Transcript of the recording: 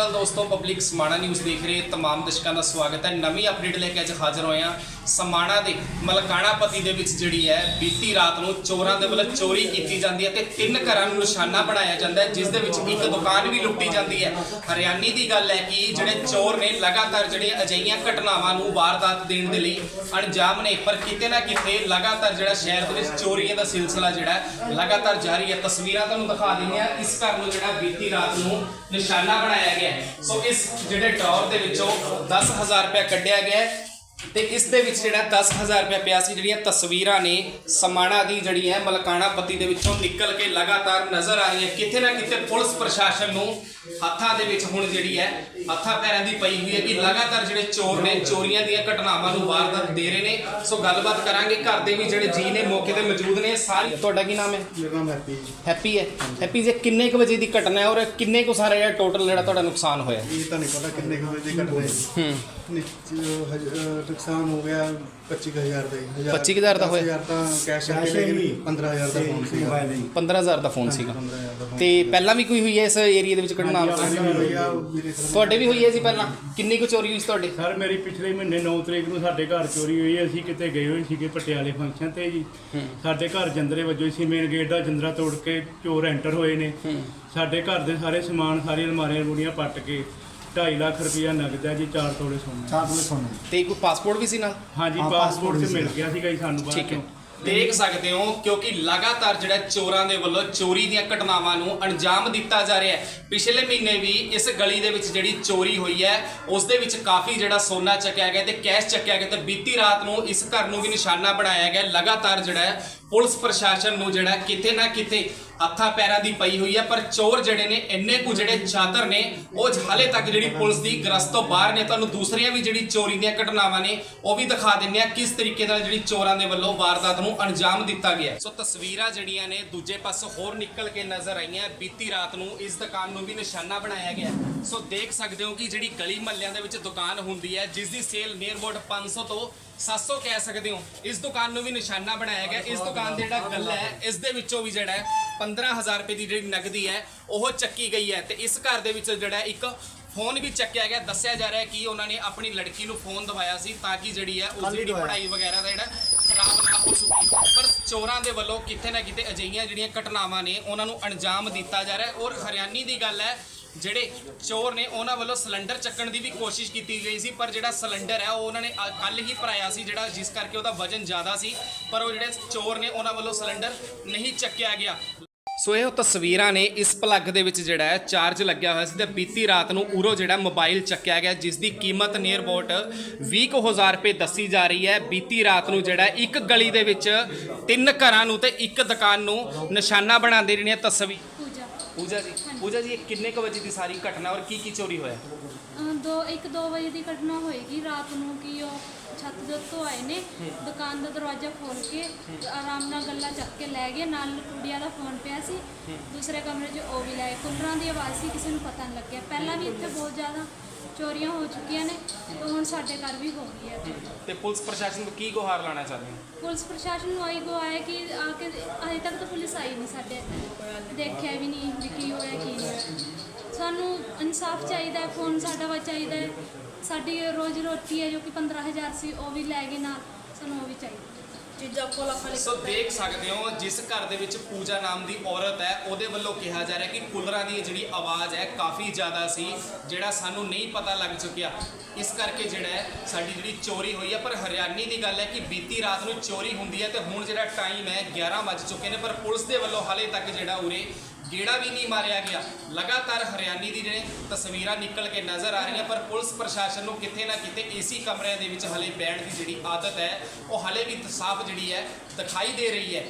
ਅਕਾਲ ਦੋਸਤੋ public Samana news ਦੇਖ ਰਹੇ ਤਮਾਮ ਦਰਸ਼ਕਾਂ ਦਾ ਸਵਾਗਤ ਹੈ। ਨਵੀਂ ਅਪਡੇਟ ਲੈ ਕੇ ਅੱਜ ਹਾਜ਼ਰ ਹੋਏ ਹਾਂ ਸਮਾਣਾ ਦੇ ਮਲਕਾਣਾ ਪਤੀ ਦੇ ਵਿੱਚ ਜਿਹੜੀ ਹੈ, ਬੀਤੀ ਰਾਤ ਨੂੰ ਚੋਰਾਂ ਦੇ ਵੱਲੋਂ ਚੋਰੀ ਕੀਤੀ ਜਾਂਦੀ ਹੈ ਤੇ ਤਿੰਨ ਘਰਾਂ ਨੂੰ ਨਿਸ਼ਾਨਾ ਬਣਾਇਆ ਜਾਂਦਾ ਹੈ, ਜਿਸ ਦੇ ਵਿੱਚ ਇੱਕ ਦੁਕਾਨ ਵੀ ਲੁੱਟੀ ਜਾਂਦੀ ਹੈ। ਹਰਿਆਣੀ ਦੀ ਗੱਲ ਹੈ ਕਿ ਜਿਹੜੇ ਚੋਰ ਨੇ ਲਗਾਤਾਰ ਜਿਹੜੇ ਅਜਿਹੀਆਂ ਘਟਨਾਵਾਂ ਨੂੰ ਵਾਰਦਾਤ ਦੇਣ ਦੇ ਲਈ ਅਣਜਾਮ ਨੇ, ਪਰ ਕਿਤੇ ਨਾ ਕਿਤੇ ਲਗਾਤਾਰ ਜਿਹੜਾ ਸ਼ਹਿਰ ਦੇ ਵਿੱਚ ਚੋਰੀਆਂ ਦਾ ਸਿਲਸਿਲਾ ਜਿਹੜਾ ਲਗਾਤਾਰ ਜਾਰੀ ਹੈ। ਤਸਵੀਰਾਂ ਤੁਹਾਨੂੰ ਦਿਖਾ ਦਿੰਦੇ ਆ ਇਸ ਘਰ ਨੂੰ ਜਿਹੜਾ ਬੀਤੀ ਰਾਤ ਨੂੰ ਨਿਸ਼ਾਨਾ ਬਣਾਇਆ ਗਿਆ ਹੈ। ਸੋ ਇਸ ਜਿਹੜੇ ਡਰਾਅਰ ਦੇ ਵਿੱਚੋਂ 10000 ਰੁਪਏ ਕੱਢਿਆ ਗਿਆ ਤੇ ਇਸ ਦੇ ਵਿੱਚ ਜਿਹੜਾ 10000 ਰੁਪਏ ਪਿਆ ਸੀ ਜਿਹੜੀਆਂ ਤਸਵੀਰਾਂ ਨੇ ਸਮਾਣਾ ਦੀ ਜਿਹੜੀ ਹੈ ਮਲਕਾਣਾ ਪੱਤੀ ਦੇ ਵਿੱਚੋਂ ਨਿਕਲ ਕੇ ਲਗਾਤਾਰ ਨਜ਼ਰ ਆ ਰਹੀਆਂ। ਕਿਤੇ ਨਾ ਕਿਤੇ ਪੁਲਿਸ ਪ੍ਰਸ਼ਾਸਨ ਨੂੰ ਹੱਥਾਂ ਦੇ ਵਿੱਚ ਹੁਣ ਜਿਹੜੀ ਹੈ ਹੱਥਾਂ ਪੈਰਾਂ ਦੀ ਪਈ ਹੋਈ ਹੈ ਕਿ ਲਗਾਤਾਰ ਜਿਹੜੇ ਚੋਰ ਨੇ ਚੋਰੀਆਂ ਦੀਆਂ ਘਟਨਾਵਾਂ ਨੂੰ ਵਾਰਦਾਤ ਦੇ ਰਹੇ ਨੇ। ਸੋ ਗੱਲਬਾਤ ਕਰਾਂਗੇ। ਘਰ ਦੇ ਵੀ ਜਿਹੜੇ ਜੀ ਨੇ ਮੌਕੇ ਤੇ ਮੌਜੂਦ ਨੇ। ਸਾਰੀ ਤੁਹਾਡਾ ਕੀ ਨਾਮ ਹੈ? ਮੇਰਾ ਨਾਮ ਹੈਪੀ ਜੀ। ਹੈਪੀ ਹੈ। ਹੈਪੀ ਜੀ ਕਿੰਨੇ ਕੁ ਵਜੇ ਦੀ ਘਟਨਾ ਹੈ ਔਰ ਕਿੰਨੇ ਕੁ ਸਾਰਾ ਜਿਹੜਾ ਟੋਟਲ ਜਿਹੜਾ ਤੁਹਾਡਾ ਨੁਕਸਾਨ ਹੋਇਆ ਇਹ ਤਾਂ ਨਹੀਂ ਪਤਾ ਕਿੰਨੇ ਕੁ ਵਜੇ ਦੀ ਘਟਨਾ ਹੈ ਹੂੰ। ਨੁਕਸਾਨ ਹੋ ਗਿਆ 25000 ਦਾ ਹੀ। 25,000 ਦਾ ਹੋਇਆ? 10000 ਤਾਂ ਕੈਸ਼ ਕਰਕੇ ਲੈ ਗਏ 15000 ਦਾ ਫੋਨ ਸੀਗਾ। 15000 ਦਾ ਫੋਨ ਸੀਗਾ। 15000 ਦਾ ਫੋਨ ਤੇ ਪਹਿਲਾਂ ਵੀ ਕੋਈ ਹੋਈ ਹੈ ਇਸ ਏਰੀਆ ਦੇ ਵਿੱਚ ਘਟਨਾ? ਤੁਹਾਡੇ ਵੀ ਹੋਈ ਹੈ ਜੀ ਪਹਿਲਾਂ? ਕਿੰਨੀ ਕੁ ਚੋਰੀ ਹੋਈ ਸੀ ਤੁਹਾਡੇ? ਸਰ ਮੇਰੀ ਪਿਛਲੇ ਮਹੀਨੇ 9 ਤਰੀਕ ਨੂੰ ਸਾਡੇ ਘਰ ਚੋਰੀ ਹੋਈ ਹੈ। ਅਸੀਂ ਕਿਤੇ ਗਏ ਹੋਏ ਸੀਗੇ ਪਟਿਆਲੇ ਫੰਕਸ਼ਨ ਤੇ ਜੀ। ਸਾਡੇ ਘਰ ਜੰਦਰੇ ਵਜੋਂ ਸੀ ਮੇਨ ਗੇਟ ਦਾ ਜੰਦਰਾ ਤੋੜ ਕੇ ਚੋਰ ਐਂਟਰ ਹੋਏ ਨੇ। ਸਾਡੇ ਘਰ ਦੇ ਸਾਰੇ ਸਮਾਨ ਸਾਰੀਆਂ ਅਲਮਾਰੀਆਂ ਬੁੜੀਆਂ ਪੱਟ ਕੇ 2.5 ਲੱਖ ਰੁਪਇਆ ਨਗਦ ਹੈ ਜੀ 4 ਤੋਲੇ ਸੋਨਾ। ਚਾਰ ਵਜੇ ਸੋਨੇ। ਤੇ ਕੋਈ ਪਾਸਪੋਰਟ ਵੀ ਸੀ ਨਾਲ? ਹਾਂਜੀ ਹਾਂ, ਪਾਸਪੋਰਟ ਵੀ ਮਿਲ। ਗਿਆ ਸੀਗਾ ਜੀ ਸਾਨੂੰ ਬਾਅਦ ਠੀਕ ਹੈ। ਚੋਂ। ਦੇਖ ਸਕਦੇ ਹੋ ਕਿਉਂਕਿ ਲਗਾਤਾਰ ਜਿਹੜਾ ਚੋਰਾਂ ਦੇ ਵੱਲੋਂ ਚੋਰੀ ਦੀਆਂ ਘਟਨਾਵਾਂ ਨੂੰ ਅੰਜਾਮ ਦਿੱਤਾ ਜਾ ਰਿਹਾ ਹੈ। ਪਿਛਲੇ ਮਹੀਨੇ ਵੀ ਇਸ ਗਲੀ ਦੇ ਵਿੱਚ ਜਿਹੜੀ ਚੋਰੀ ਹੋਈ ਹੈ ਉਸ ਦੇ ਵਿੱਚ ਕਾਫੀ ਜਿਹੜਾ ਸੋਨਾ ਚੱਕਿਆ ਗਿਆ ਤੇ ਕੈਸ਼ ਚੱਕਿਆ ਗਿਆ ਤੇ ਬੀਤੀ ਰਾਤ ਨੂੰ ਇਸ ਘਰ ਨੂੰ ਵੀ ਨਿਸ਼ਾਨਾ ਬਣਾਇਆ ਗਿਆ। ਲਗਾਤਾਰ ਜਿਹੜਾ ਹੈ ਪੁਲਿਸ ਪ੍ਰਸ਼ਾਸਨ ਨੂੰ ਜਿਹੜਾ ਕਿਤੇ ਨਾ ਕਿਤੇ ਹੱਥਾਂ ਪੈਰਾਂ ਦੀ ਪਈ ਹੋਈ ਹੈ, ਪਰ ਚੋਰ ਜਿਹੜੇ ਨੇ, ਇੰਨੇ ਕੁ ਜਿਹੜੇ ਚਾਤਰ ਨੇ, ਉਹ ਹਾਲੇ ਤੱਕ ਜਿਹੜੀ ਪੁਲਿਸ ਦੀ ਗ੍ਰਸਤ ਤੋਂ ਬਾਹਰ ਨੇ, ਤੁਹਾਨੂੰ ਦੂਸਰੀਆਂ ਵੀ ਜਿਹੜੀ ਚੋਰੀ ਦੀਆਂ ਘਟਨਾਵਾਂ ਨੇ, ਉਹ ਵੀ ਦਿਖਾ ਦਿੰਦੇ ਆ ਕਿਸ ਤਰੀਕੇ ਨਾਲ ਜਿਹੜੀ ਚੋਰਾਂ ਦੇ ਵੱਲੋਂ ਵਾਰਦਾਤ ਨੂੰ ਅੰਜਾਮ ਦਿੱਤਾ ਗਿਆ ਸੋ ਤਸਵੀਰਾਂ ਜਿਹੜੀਆਂ ਨੇ, ਦੂਜੇ ਪਾਸੇ ਹੋਰ ਨਿਕਲ ਕੇ ਨਜ਼ਰ ਆਈਆਂ, ਬੀਤੀ ਰਾਤ ਨੂੰ ਇਸ ਦੁਕਾਨ ਨੂੰ ਵੀ ਨਿਸ਼ਾਨਾ ਬਣਾਇਆ ਗਿਆ ਹੈ। ਸੋ ਦੇਖ ਸਕਦੇ ਹੋ ਕਿ ਜਿਹੜੀ ਗਲੀ ਮਹੱਲਿਆਂ ਦੇ ਵਿੱਚ ਦੁਕਾਨ ਹੁੰਦੀ ਹੈ ਜਿਸ ਦੀ ਸੇਲ ਨੀਅਰ ਅਬਾਊਟ 500 ਤੋਂ 700 ਕਹਿ ਸਕਦੇ ਹੋ। ਇਸ ਦੁਕਾਨ ਨੂੰ ਵੀ ਨਿਸ਼ਾਨਾ ਬਣਾਇਆ ਗਿਆ। ਇਸ ਦੁਕਾਨ ਦੇ ਜਿਹੜਾ ਗੱਲਾ ਹੈ ਇਸ ਦੇ ਵਿੱਚੋਂ ਵੀ ਜਿਹੜਾ ਹੈ 15000 ਰੁਪਏ ਦੀ ਜਿਹੜੀ ਨਗਦੀ ਹੈ ਉਹ ਚੱਕੀ ਗਈ ਹੈ। ਤੇ ਇਸ ਘਰ ਦੇ ਵਿੱਚ ਜਿਹੜਾ ਇੱਕ ਫੋਨ ਵੀ ਚੱਕਿਆ ਗਿਆ। ਦੱਸਿਆ ਜਾ ਰਿਹਾ ਹੈ ਕਿ ਉਹਨਾਂ ਨੇ ਆਪਣੀ ਲੜਕੀ ਨੂੰ ਫੋਨ ਦਵਾਇਆ ਸੀ ਤਾਂ ਕਿ ਜਿਹੜੀ ਹੈ ਉਸ ਦੀ ਪੜ੍ਹਾਈ ਵਗੈਰਾ ਦਾ ਜਿਹੜਾ ਖਰਾਬ ਨਾ ਹੋ ਸਕੇ। ਪਰ ਚੋਰਾਂ ਦੇ ਵੱਲੋਂ ਕਿਤੇ ਨਾ ਕਿਤੇ ਅਜਿਹੀਆਂ ਜਿਹੜੀਆਂ ਘਟਨਾਵਾਂ ਨੇ ਉਹਨਾਂ ਨੂੰ ਅੰਜਾਮ ਦਿੱਤਾ ਜਾ ਰਿਹਾ ਹੈ। ਔਰ ਹਰਿਆਣੀ ਦੀ ਗੱਲ ਹੈ ਜਿਹੜੇ ਚੋਰ ਨੇ, ਉਹਨਾਂ ਵੱਲੋਂ ਸਿਲੰਡਰ ਚੱਕਣ ਦੀ ਵੀ ਕੋਸ਼ਿਸ਼ ਕੀਤੀ ਗਈ ਸੀ, ਪਰ ਜਿਹੜਾ ਸਿਲੰਡਰ ਹੈ, ਉਹ ਉਹਨਾਂ ਨੇ ਕੱਲ ਹੀ ਭਰਾਇਆ ਸੀ, ਜਿਹੜਾ ਜਿਸ ਕਰਕੇ ਉਹਦਾ ਵਜ਼ਨ ਜ਼ਿਆਦਾ ਸੀ, ਪਰ ਉਹ ਜਿਹੜੇ ਚੋਰ ਨੇ, ਉਹਨਾਂ ਵੱਲੋਂ ਸਿਲੰਡਰ ਨਹੀਂ ਚੱਕਿਆ ਗਿਆ। ਸੋ ਇਹ ਉਹ ਤਸਵੀਰਾਂ ਨੇ, ਇਸ ਪਲੱਗ ਦੇ ਵਿੱਚ ਜਿਹੜਾ ਹੈ, ਚਾਰਜ ਲੱਗਿਆ ਹੋਇਆ ਸੀ ਤੇ ਬੀਤੀ ਰਾਤ ਨੂੰ ਉਰੋ ਜਿਹੜਾ ਮੋਬਾਈਲ ਚੱਕਿਆ ਗਿਆ, ਜਿਸ ਦੀ ਕੀਮਤ ਨੀਅਰ ਅਬਾਊਟ 20000 ਰੁਪਏ ਦੱਸੀ ਜਾ ਰਹੀ ਹੈ। ਬੀਤੀ ਰਾਤ ਨੂੰ ਜਿਹੜਾ ਇੱਕ ਗਲੀ ਦੇ ਵਿੱਚ ਤਿੰਨ ਘਰਾਂ ਨੂੰ ਤੇ ਇੱਕ ਦੁਕਾਨ ਨੂੰ ਨਿਸ਼ਾਨਾ ਬਣਾਉਂਦੇ ਰਹਿਣੀਆਂ ਤਸਵੀਰ ਪੂਜਾ ਜੀ ਪੂਜਾ ਜੀ, ਇਹ ਕਿੰਨੇ ਕੁ ਵਜੇ ਦੀ ਸਾਰੀ ਘਟਨਾ ਔਰ ਕੀ ਕੀ ਚੋਰੀ ਹੋਇਆ? ਅਹ ਦੋ, ਇੱਕ ਦੋ ਵਜੇ ਦੀ ਘਟਨਾ ਹੋਏਗੀ ਰਾਤ ਨੂੰ, ਕਿ ਉਹ ਛੱਤ ਦੇ ਉੱਤੋਂ ਆਏ ਨੇ ਦੁਕਾਨ ਦਾ ਦਰਵਾਜ਼ਾ ਖੋਲ ਕੇ ਆਰਾਮ ਨਾਲ ਗੱਲਾਂ ਚੱਕ ਕੇ ਲੈ ਗਏ ਨਾਲ ਕੁੜੀਆਂ ਦਾ ਫੋਨ ਪਿਆ ਸੀ। ਦੂਸਰੇ ਕਮਰੇ 'ਚ ਉਹ ਵੀ ਲੈ ਗਏ ਕੁੰਡਰਾਂ ਦੀ ਆਵਾਜ਼ ਸੀ ਕਿਸੇ ਨੂੰ ਪਤਾ ਨਹੀਂ ਲੱਗਿਆ। ਪਹਿਲਾਂ ਵੀ ਇੱਥੇ ਬਹੁਤ ਜ਼ਿਆਦਾ ਚੋਰੀਆਂ ਹੋ ਚੁੱਕੀਆਂ ਨੇ ਤੇ ਹੁਣ ਸਾਡੇ ਘਰ ਵੀ ਹੋ ਗਈ ਹੈ। ਤੇ ਪੁਲਿਸ ਪ੍ਰਸ਼ਾਸਨ ਨੂੰ ਕੀ ਗੁਹਾਰ ਲਾਣਾ ਚਾਹੁੰਦੇ ਹੋ? ਪੁਲਿਸ ਪ੍ਰਸ਼ਾਸਨ ਨੂੰ ਆਈ ਗੋ ਆਇਆ ਕਿ ਆ ਕੇ ਅਜੇ ਤੱਕ ਤਾਂ ਪੁਲਿਸ ਆਈ ਨਹੀਂ ਸਾਡੇ। ਦੇਖਿਆ ਵੀ ਨਹੀਂ ਵੀ ਕੀ ਹੋਇਆ ਕੀ ਨਹੀਂ ਸਾਨੂੰ ਇਨਸਾਫ ਚਾਹੀਦਾ ਹੈ ਫੋਨ ਸਾਡਾ ਵਾ ਚਾਹੀਦਾ ਹੈ। ਸਾਡੀ ਰੋਜ਼ ਰੋਟੀ ਹੈ ਜੋ ਕਿ 15000 ਸੀ ਉਹ ਵੀ ਲੈ ਗਏ ਨਾਲ ਸਾਨੂੰ ਉਹ ਵੀ ਚਾਹੀਦਾ ਚੀਜ਼ਾਂ ਕੋਲ ਖਾਲੀ ਸੋ ਦੇਖ ਸਕਦੇ ਹੋ ਜਿਸ ਘਰ ਦੇ ਵਿੱਚ ਪੂਜਾ ਨਾਮ ਦੀ ਔਰਤ ਹੈ ਉਹਦੇ ਵੱਲੋਂ ਕਿਹਾ ਜਾ ਰਿਹਾ ਕਿ ਕੂਲਰਾਂ ਦੀ ਜਿਹੜੀ ਆਵਾਜ਼ ਹੈ ਕਾਫੀ ਜ਼ਿਆਦਾ ਸੀ ਜਿਹੜਾ ਸਾਨੂੰ ਨਹੀਂ ਪਤਾ ਲੱਗ ਚੁੱਕਿਆ। ਇਸ ਕਰਕੇ ਜਿਹੜਾ ਹੈ ਸਾਡੀ ਜਿਹੜੀ ਚੋਰੀ ਹੋਈ ਹੈ ਪਰ ਹਰਿਆਣੀ ਦੀ ਗੱਲ ਹੈ ਕਿ ਬੀਤੀ ਰਾਤ ਨੂੰ ਚੋਰੀ ਹੁੰਦੀ ਹੈ ਤੇ ਹੁਣ ਜਿਹੜਾ ਟਾਈਮ ਹੈ 11 ਵੱਜ ਚੁੱਕੇ ਨੇ ਪਰ ਪੁਲਿਸ ਦੇ ਵੱਲੋਂ ਹਾਲੇ ਤੱਕ ਜਿਹੜਾ ਉਰੇ ਗੇੜਾ ਵੀ ਨਹੀਂ ਮਾਰਿਆ ਗਿਆ, ਲਗਾਤਾਰ ਹਰਿਆਣੀ ਦੀ ਜਿਹੜੇ ਤਸਵੀਰਾਂ ਨਿਕਲ ਕੇ ਨਜ਼ਰ ਆ ਰਹੀਆਂ, ਪਰ ਪੁਲਿਸ ਪ੍ਰਸ਼ਾਸਨ ਨੂੰ ਕਿਤੇ ਨਾ ਕਿਤੇ ਏਸੀ ਕਮਰਿਆਂ ਦੇ ਵਿੱਚ ਹਲੇ ਬੈਠ ਦੀ ਜਿਹੜੀ ਆਦਤ ਹੈ, ਉਹ ਹਲੇ ਵੀ ਸਾਫ਼ ਜਿਹੜੀ ਹੈ ਦਿਖਾਈ ਦੇ ਰਹੀ ਹੈ।